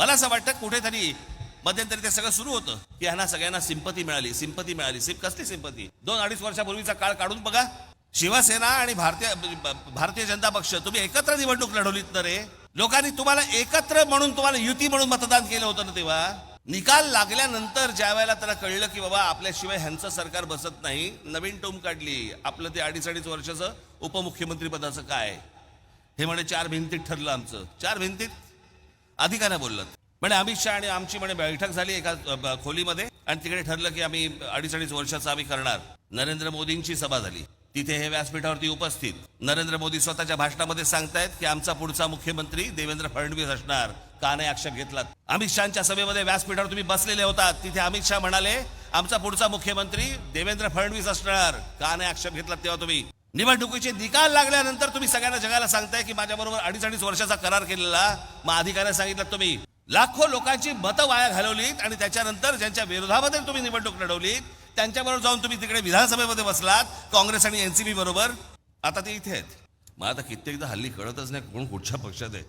मला असं वाटतं कुठेतरी मध्यंतरी ते सगळं सुरू होतं की ह्यांना सगळ्यांना सिंपती मिळाली सिंपती मिळाली. सिप कसली सिंपती दोन अडीच वर्षापूर्वीचा काळ काढून बघा. शिवसेना आणि भारतीय भारतीय जनता पक्ष तुम्ही एकत्र निवडणूक लढवलीत ना रे? लोकांनी तुम्हाला एकत्र म्हणून तुम्हाला युती म्हणून मतदान केलं होतं ना तेव्हा? निकाल लागल्यानंतर ज्या वेळेला त्याला कळलं की बाबा आपल्याशिवाय ह्यांचं सरकार बसत नाही नवीन टोम काढली. आपलं ते अडीच अडीच वर्षाचं उपमुख्यमंत्री पदाचं काय? हे म्हणे चार भिंतीत ठरलं आमचं. चार भिंतीत अधिकाऱ्या बोललं. म्हणे अमित शहा आणि आमची म्हणे बैठक झाली एका खोलीमध्ये आणि तिकडे ठरलं की आम्ही अडीच अडीच वर्षाचं आम्ही करणार. नरेंद्र मोदींची सभा झाली. तिथे हे व्यासपीठावरती उपस्थित. नरेंद्र मोदी स्वतःच्या भाषणामध्ये सांगतायत की आमचा पुढचा मुख्यमंत्री देवेंद्र फडणवीस असणार. का नाही आक्षेप घेतलात? अमित शहाच्या सभेमध्ये व्यासपीठावर तुम्ही बसलेले होतात. तिथे अमित शहा म्हणाले आमचा पुढचा मुख्यमंत्री देवेंद्र फडणवीस असणार. का नाही आक्षेप घेतलात तेव्हा तुम्ही? निवडणुकीचे निकाल लागल्यानंतर तुम्ही सगळ्यांना जगाला सांगताय की माझ्याबरोबर अडीच अडीच वर्षाचा करार केलेला मग अधिकाऱ्याने सांगितलं तुम्ही लाखो लोकांची मतं वाया घालवलीत आणि त्याच्यानंतर ज्यांच्या विरोधामध्ये तुम्ही निवडणूक लढवलीत त्यांच्याबरोबर जाऊन तुम्ही तिकडे विधानसभेमध्ये बसलात काँग्रेस आणि एनसीपी बरोबर. आता ते इथे आहेत. मग आता कित्येकदा हल्ली कळतच नाही कोण कुठच्या पक्षात आहे.